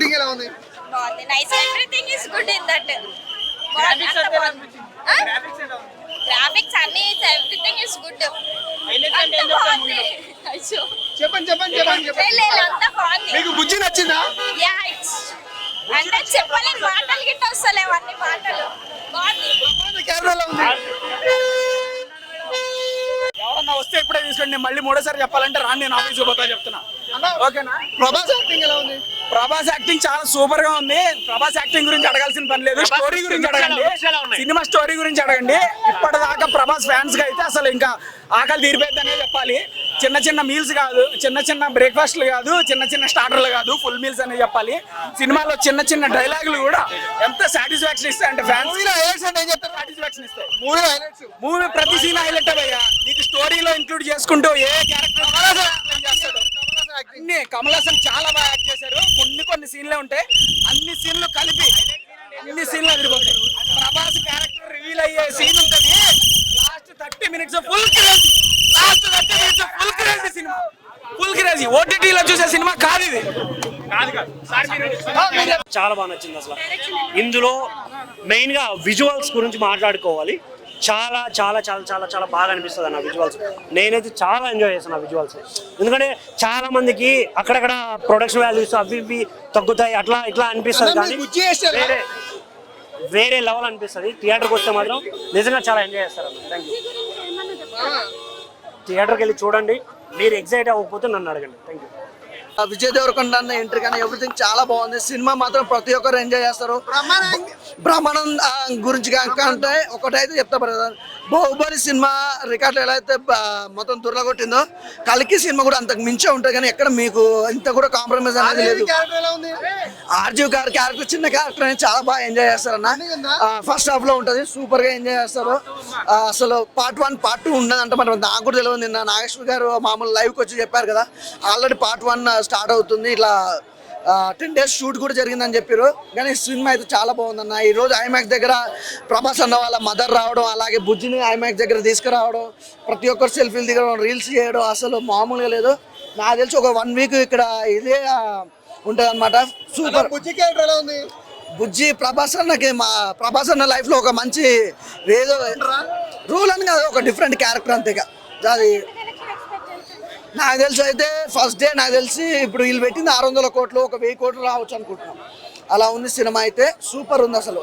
Acting ఎలా ఉంది? బాగుంది. Nice everything is good in that graphics అన్ని ఎవ్రీథింగ్ ఇస్ గుడ్. చెప్పండి చెప్పండి చెప్పండి లే, చెప్పండి లే, అంతా బాగుంది. మీకు బుజ్జి నచ్చిందా? యా ఇట్స్ అంటే చెప్పలేని మాటలు గిట్ట వస్తలేవు అన్ని మాటలు. బాగుంది. కెమెరా ఎలా ఉంది? ఎవరన్నా వస్తే ఇప్పుడే తీసుకోండి. నేను మళ్ళీ మూడోసారి చెప్పాలంటే రాండి నేను ఆఫీస్కి పోతా చెప్తున్నా. ఓకేనా? ప్రభాస్ యాక్టింగ్ ఎలా ఉంది? ప్రభాస్ యాక్టింగ్ చాలా సూపర్గా ఉంది. ప్రభాస్ యాక్టింగ్ గురించి అడగాల్సిన పని లేదు. స్టోరీ గురించి అడగండి. సినిమా స్టోరీ గురించి అడగండి. ఇప్పటిదాకా ప్రభాస్ ఫ్యాన్స్గా అయితే అసలు ఇంకా ఆకలి తీరిపోయిందనే చెప్పాలి. చిన్న చిన్న మీల్స్ కాదు చిన్న చిన్న బ్రేక్ఫాస్ట్లు కాదు చిన్న చిన్న స్టార్టర్లు కాదు ఫుల్ మీల్స్ అనే చెప్పాలి. సినిమాలో చిన్న చిన్న డైలాగులు కూడా ఎంత సాటిస్ఫాక్షన్ ఇస్తాయి అంటే ఫ్యాన్స్ సాటిస్ఫాక్షన్ ఇస్తాయి. మూవీ ప్రతి సీన్ హైలైట్ అయ్యా నీకు స్టోరీలో ఇంక్లూడ్ చేసుకుంటూ ఏ క్యారెక్టర్ చేస్తాడు. అన్ని కమల్ హాసన్ చాలా బాగా యాక్ట్ చేశారు కొన్ని కొన్ని సీన్లే ఉంటాయి. అన్ని సీన్లు కలిపి అన్ని సీన్లు అదిరిపోతాయి. ప్రభాస్ క్యారెక్టర్ రివీల్ అయ్యే సీన్ ఉంటుంది. Last thirty minutes full crazy last thirty minutes full crazy cinema crazy ఓటీటీలో చూసే సినిమా కాదు ఇది. చాలా బాగా నచ్చింది అసలు. ఇందులో మెయిన్గా విజువల్స్ గురించి మాట్లాడుకోవాలి. చాలా చాలా చాలా చాలా చాలా బాగా అనిపిస్తుంది అన్న విజువల్స్ నేనైతే చాలా ఎంజాయ్ చేశాను ఆ విజువల్స్ ఎందుకంటే చాలా మందికి అక్కడక్కడ ప్రొడక్షన్ వాల్యూస్ అవి ఇవి తగ్గుతాయి అట్లా ఇట్లా అనిపిస్తుంది కానీ? వేరే వేరే లెవెల్ అనిపిస్తుంది. థియేటర్కి వస్తే మాత్రం నిజంగా చాలా ఎంజాయ్ చేస్తారు అన్న. థ్యాంక్ యూ థియేటర్కి వెళ్ళి చూడండి. మీరు ఎగ్జైట్ అవ్వకపోతే నన్ను అడగండి. థ్యాంక్ యూ ఆ విజయ్ దేవరకొండ అన్న ఎంట్రీ కానీ ఎవ్రీథింగ్ చాలా బాగుంది. సినిమా మాత్రం ప్రతి ఒక్కరు ఎంజాయ్ చేస్తారు. బ్రహ్మానంద్. ఆ, గురించి కనుక అంటే ఒకటైతే చెప్తా బ్రదర్ బాహుబలి సినిమా రికార్డులు ఎలా అయితే మొత్తం దుర్లగొట్టిందో కలికి సినిమా కూడా అంతకు మించే ఉంటుంది కానీ ఎక్కడ మీకు ఇంత కూడా కాంప్రమైజ్ అనేది లేదు. క్యారెక్టర్ గారి క్యారెక్టర్ చిన్న క్యారెక్టర్ అనేది చాలా బాగా ఎంజాయ్ చేస్తారన్న. ఫస్ట్ హాఫ్లో ఉంటుంది సూపర్గా ఎంజాయ్ చేస్తారు. అసలు పార్ట్ వన్ పార్ట్ టూ ఉన్నదంట మరి నాకు కూడా తెలియదు నిన్న నాగేశ్వర్ గారు మామూలు లైవ్కి వచ్చి చెప్పారు కదా. ఆల్రెడీ పార్ట్ వన్ స్టార్ట్ అవుతుంది. ఇట్లా టెన్ డేస్ షూట్ కూడా జరిగిందని చెప్పారు. కానీ సినిమా అయితే చాలా బాగుందన్న. ఈరోజు ఐమాక్స్ దగ్గర ప్రభాస్ అన్న వాళ్ళ మదర్ రావడం అలాగే బుజ్జిని ఐమాక్స్ దగ్గర తీసుకురావడం ప్రతి ఒక్కరు సెల్ఫీలు దిగడం రీల్స్ చేయడం అసలు మామూలుగా లేదు. నాకు తెలిసి ఒక వన్ వీక్ ఇక్కడ ఇదే ఉంటుంది అనమాట సూపర్ బుజ్జి క్యారెక్టర్ ఎలా ఉంది? బుజ్జి ప్రభాస్ అన్నకి మా ప్రభాస్ అన్న లైఫ్లో ఒక మంచి ఏదో రూల్ అని కాదు ఒక డిఫరెంట్ క్యారెక్టర్ అంతేగా అది నాకు తెలిసి అయితే ఫస్ట్ డే నాకు తెలిసి ఇప్పుడు వీళ్ళు పెట్టింది ఆరు వందల కోట్లు ఒక వెయ్యి కోట్లు రావచ్చు అనుకుంటున్నాం. అలా ఉంది సినిమా అయితే సూపర్ ఉంది అసలు.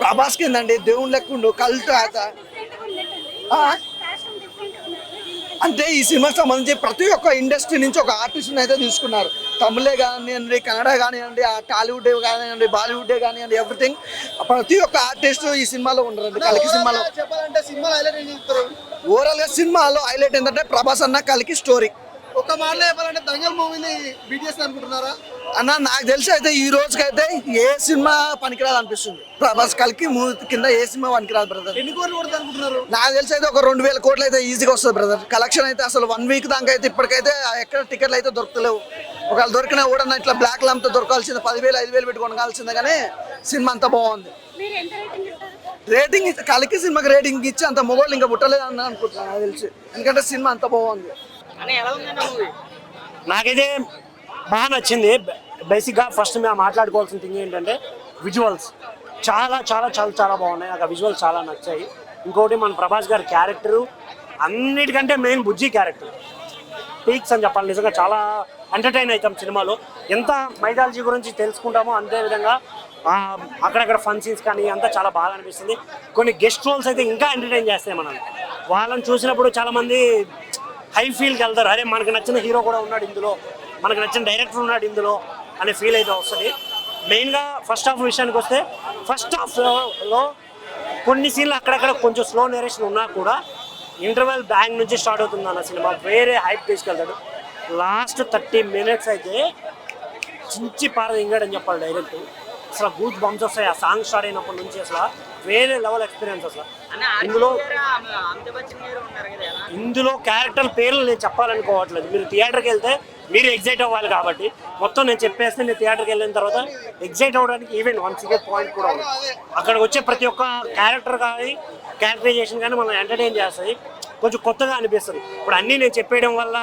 ప్రభాస్ కిందండి దేవుని లెక్కుండు కల్ట్ ఆత ఆ? అంటే ఈ సినిమాకి సంబంధించి ప్రతి ఒక్క ఇండస్ట్రీ నుంచి ఒక ఆర్టిస్ట్ని అయితే తీసుకున్నారు. తమిళే కానివ్వండి కన్నడ కానివ్వండి ఆ టాలీవుడ్ కానివ్వండి బాలీవుడ్ కానివ్వండి ఎవ్రీథింగ్ ప్రతి ఒక్క ఆర్టిస్ట్ ఈ సినిమాలో ఉండరండి కలికి సినిమాలో. ఓవరాల్గా సినిమాలో హైలైట్ ఏంటంటే ప్రభాస్ అన్న కలికి స్టోరీ ఒక మాటలో చెప్పాలంటే దంగల్ మూవీని బీటీఎస్ అనుకుంటున్నారా? అన్న నాకు తెలిసి అయితే ఈ రోజుకైతే ఏ సినిమా పనికిరాదు అనిపిస్తుంది. ప్రభాస్ కలికి మూవీ కింద ఏ సినిమా పనికిరాదు బ్రదర్ ఎన్ని కోట్లు కొడుతుంది అనుకుంటున్నారు నాకు తెలిసి అయితే ఒక రెండు వేల కోట్లు అయితే ఈజీగా వస్తుంది బ్రదర్ కలెక్షన్ అయితే అసలు వన్ వీక్ దాకా అయితే ఇప్పటికైతే ఎక్కడ టికెట్లు అయితే దొరకలేవు ఒకవేళ దొరికినా కూడా ఇట్లా బ్లాక్ లంతో దొరకాల్సింది పదివేలు ఐదు వేలు పెట్టి కొనగాల్సిందే కానీ సినిమా అంతా బాగుంది. రేటింగ్ కలికి సినిమాకి రేటింగ్ ఇచ్చి అంత మొబైల్ ఇంకా పుట్టలేదు అని అనుకుంటున్నాను నాకు తెలిసి. ఎందుకంటే సినిమా అంత బాగుంది. నాకైతే బాగా నచ్చింది. బేసిక్గా ఫస్ట్ మేము మాట్లాడుకోవాల్సిన థింగ్ ఏంటంటే విజువల్స్ చాలా చాలా చాలా చాలా బాగున్నాయి. నాకు ఆ విజువల్స్ చాలా నచ్చాయి. ఇంకోటి మన ప్రభాస్ గారి క్యారెక్టరు అన్నిటికంటే మెయిన్ బుజ్జి క్యారెక్టర్ పీక్స్ అని చెప్పాలి. నిజంగా చాలా ఎంటర్టైన్ అవుతాం సినిమాలో. ఎంత మైథాలజీ గురించి తెలుసుకుంటామో అంతే విధంగా అక్కడక్కడ ఫన్ సీన్స్ కానీ అంతా చాలా బాగా అనిపిస్తుంది. కొన్ని గెస్ట్ రోల్స్ అయితే ఇంకా ఎంటర్టైన్ చేస్తాయి మనం వాళ్ళని చూసినప్పుడు చాలామంది హై ఫీల్కి వెళ్తారు. అరే మనకు నచ్చిన హీరో కూడా ఉన్నాడు ఇందులో. మనకు నచ్చిన డైరెక్టర్ ఉన్నాడు ఇందులో అనే ఫీల్ అయితే వస్తుంది. మెయిన్గా ఫస్ట్ హాఫ్ విషయానికి వస్తే ఫస్ట్ హాఫ్లో కొన్ని సీన్లు అక్కడక్కడ కొంచెం స్లో నేరేషన్ ఉన్నా కూడా ఇంటర్వెల్ బ్యాంక్ నుంచి స్టార్ట్ అవుతుంది అన్న సినిమా. వేరే హైప్ తీసుకెళ్తాడు. లాస్ట్ థర్టీ మినిట్స్ అయితే చించి పార ఇంగాడని చెప్పాలి డైరెక్ట్. అసలు గూత్ బంప్స్ వస్తాయి. ఆ సాంగ్ స్టార్ట్ అయినప్పటి నుంచి అసలు వేరే లెవెల్ ఎక్స్పీరియన్స్ అసలు. ఇందులో ఇందులో క్యారెక్టర్ పేర్లు నేను చెప్పాలనుకోవట్లేదు. మీరు థియేటర్కి వెళ్తే మీరు ఎగ్జైట్ అవ్వాలి కాబట్టి మొత్తం నేను చెప్పేస్తే నేను థియేటర్కి వెళ్ళిన తర్వాత ఎగ్జైట్ అవ్వడానికి ఈవెన్ వన్ సిగరెట్ పాయింట్ కూడా ఉంది. అక్కడ వచ్చే ప్రతి ఒక్క క్యారెక్టర్ కానీ క్యారెక్టరైజేషన్ కానీ మనం ఎంటర్టైన్ చేస్తుంది కొంచెం కొత్తగా అనిపిస్తుంది. ఇప్పుడు అన్నీ నేను చెప్పేయడం వల్ల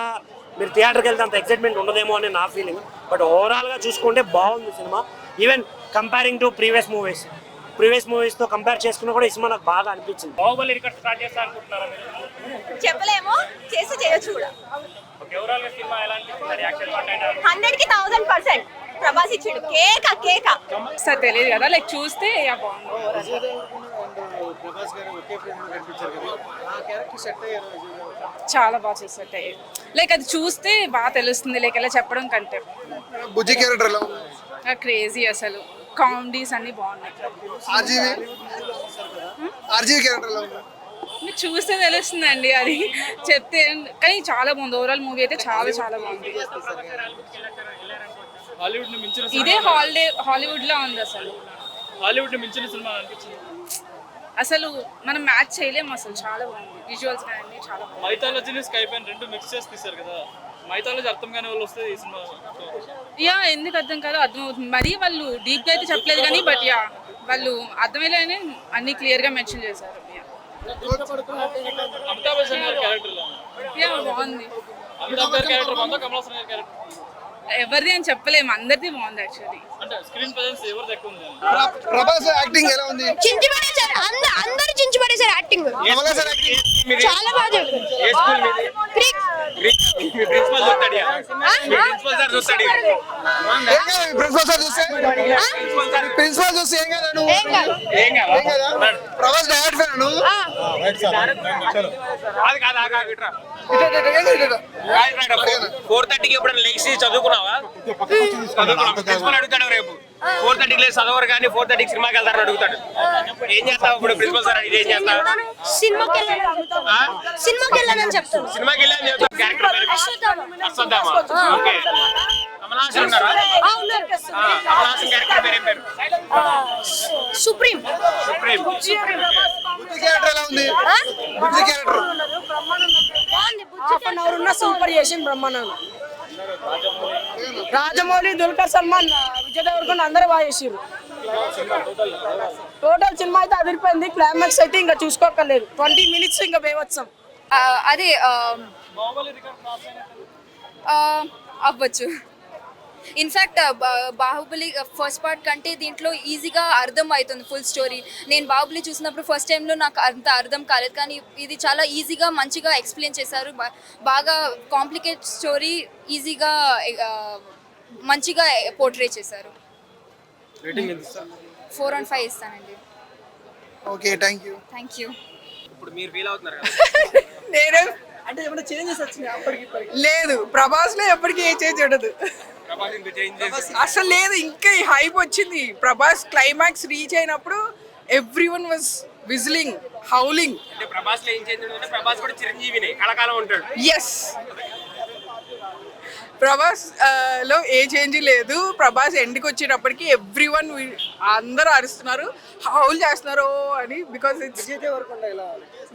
మీరు థియేటర్కి వెళ్తే అంత ఎక్సైట్మెంట్ ఉండదేమో అని నా ఫీలింగ్ బట్ ఓవరాల్గా చూసుకుంటే బాగుంది cinema. Even comparing to previous movies previous మూవీస్తో compare చేసుకున్నా కూడా ఈ సినిమా నాకు బాగా అనిపించింది. బాహుబలి రికార్డ్ స్టార్ట్ చేస్తా అనుకుంటున్నారా మీరు? చెప్పలేము. చేసి చేయొచ్చు కూడా. హండ్రెడ్కి థౌసండ్ పర్సెంట్ ప్రభాస్ ఇచ్చాడు. కేక కేక. సార్ తెలియదు కదా లైక్ చూస్తే యా బాగుంది. ప్రభాస్ గారు ఒకే ఫ్రేమ్లో కనిపించారు కదా ఆ క్యారెక్టర్ సెట్ అయ్యారు. చాలా బాగా చేసేట లైక్ అది చూస్తే బాగా తెలుస్తుంది లైక్ ఎలా చెప్పడం కంటే. బుజ్జి క్యారెక్టర్ క్రేజీ అసలు. కామెడీస్ అన్ని బాగున్నాయి. ఆర్జీవి? ఆర్జీవి క్యారెక్టర్ ఎలా ఉంది? మీరు చూస్తే తెలుస్తుందండి అది. చెప్తే కానీ చాలా బాగుంది. ఓవరాల్ మూవీ అయితే చాలా చాలా బాగుంది. హాలీవుడ్ని మించిన ఇదే హాలిడే హాలీవుడ్లో ఉంది అసలు. హాలీవుడ్ మించిన సినిమా అనిపించింది? అసలు మనం మ్యాచ్ చేయలేము అసలు. చాలా బాగుంది. విజువల్స్ కానీ చాలా మైథాలజీని రెండు మిక్స్ చేసి తీశారు కదా. మైథాలజీ అర్థం కాని వాళ్ళు వస్తే ఈ సినిమా యా ఎందుకు అర్థం కాదో అర్థమవుతుంది మరీ వాళ్ళు డీప్గా అయితే చెప్పలేదు కానీ బట్ యా వాళ్ళు అర్థమయ్యేలానే అన్ని క్లియర్గా మెన్షన్ చేశారు. అమితాబ్ బచ్చన్ గారి క్యారెక్టర్ యా బాగుంది. అమితాబ్ గారి క్యారెక్టర్ బాగుందా కమల్ హాసన్ గారి క్యారెక్టర్ ఎవరిది అని చెప్పలేము అందరిది బాగుంది యాక్చువల్లీ ప్రభాస్ యాక్టింగ్ ఎలా ఉంది? అందరూ యాక్టింగ్ చాలా బాగా ప్రిన్సిపల్ సార్ చూస్తే. ప్రిన్సిపల్ చూస్తే. ఏం కదా ప్రభాస్ డైరెక్ట్ ఫ్యాన్ ఫోర్ థర్టీకి ఎప్పుడైనా లేచి చదువుకున్నావా? ప్రిన్సిపల్ అడుగుతాడు రేపు. ఫోర్ థర్టీకి లేచి చదవరు కానీ ఫోర్ థర్టీకి సినిమాకి వెళ్తారని అడుగుతాడు. ఏం చేస్తావు ఇప్పుడు ప్రిన్సిపల్ సార్ అడిగితే ఏం చేస్తావు? సినిమాకి సినిమాకి వెళ్ళానని చెప్తాను సినిమాకి వెళ్ళాను చెప్తావు character Ashwatthama. Okay. Supreme. Supreme. ఉన్న సూపర్ చేసి బ్రహ్మానందం. రాజమౌళి దుల్కర్ సల్మాన్ విజయ్ దేవరకొండ అందరూ బాగా చేసిర్రు. టోటల్ సినిమా అయితే అదిరిపోయింది క్లైమాక్స్ అయితే ఇంకా చూసుకోకర్లేదు ట్వంటీ మినిట్స్ ఇంకా బేవత్సం అదే అవ్వచ్చు. ఇన్ఫ్యాక్ట్ బాహుబలి ఫస్ట్ పార్ట్ కంటే దీంట్లో ఈజీగా అర్థం అవుతుంది ఫుల్ స్టోరీ నేను బాహుబలి చూసినప్పుడు ఫస్ట్ టైంలో నాకు అంత అర్థం కాలేదు. కానీ ఇది చాలా ఈజీగా మంచిగా ఎక్స్ప్లెయిన్ చేశారు. బాగా కాంప్లికేట్ స్టోరీ ఈజీగా మంచిగా పోర్ట్రే చేశారు. ఫోర్ అండ్ ఫైవ్ ఇస్తానండి. Okay thank you thank you ఇప్పుడు మీరు ఫీల్ అవుతున్నారు కదా? నేనే అంటే ఏమైనా చేంజెస్ వచ్చినాయి అప్పటికి లేదు ప్రభాస్లో ఎప్పటికీ ఏ చేంజ్ ఉండదు. అసలు లేదు ఇంకా ఈ హైప్ వచ్చింది. ప్రభాస్ క్లైమాక్స్ రీచ్ అయినప్పుడు every one was whistling howling అంటే ప్రభాస్లో ఏం చేంజ్ ఉందంటే ప్రభాస్ కూడా చిరంజీవిని కళకాలం ఉంటాడు. ఎస్ ప్రభాస్లో ఏ చేంజ్ లేదు. ప్రభాస్ ఎండ్కి వచ్చేటప్పటికి ఎవ్రీ వన్ అందరూ అరుస్తున్నారు. హౌల్ చేస్తున్నారు అని because it's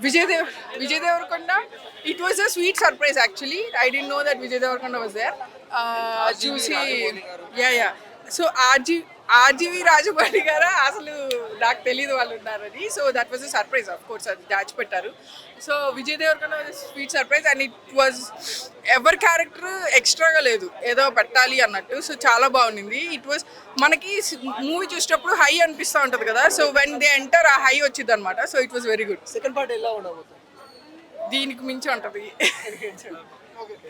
Vijay Dev Vijay Deverakonda it was a sweet surprise actually I D know that Vijay Deverakonda was there చూసి yeah yeah so RG RGV Rajamouli garu అసలు నాకు తెలియదు వాళ్ళు ఉన్నారని. So that was a surprise of course అది దాచిపెట్టారు. So Vijay Deverakonda sweet surprise and it was ఎవరి character ఎక్స్ట్రాగా లేదు. ఏదో పెట్టాలి అన్నట్టు. సో చాలా బాగుండింది. ఇట్ వాజ్ మనకి మూవీ చూసేటప్పుడు హై అనిపిస్తూ ఉంటుంది కదా. సో వెన్ దే ఎంటర్ ఆ హై వచ్చింది అనమాట so it was very good second part ఎలా ఉండబోతుంది? దీనికి మించి ఉంటుంది.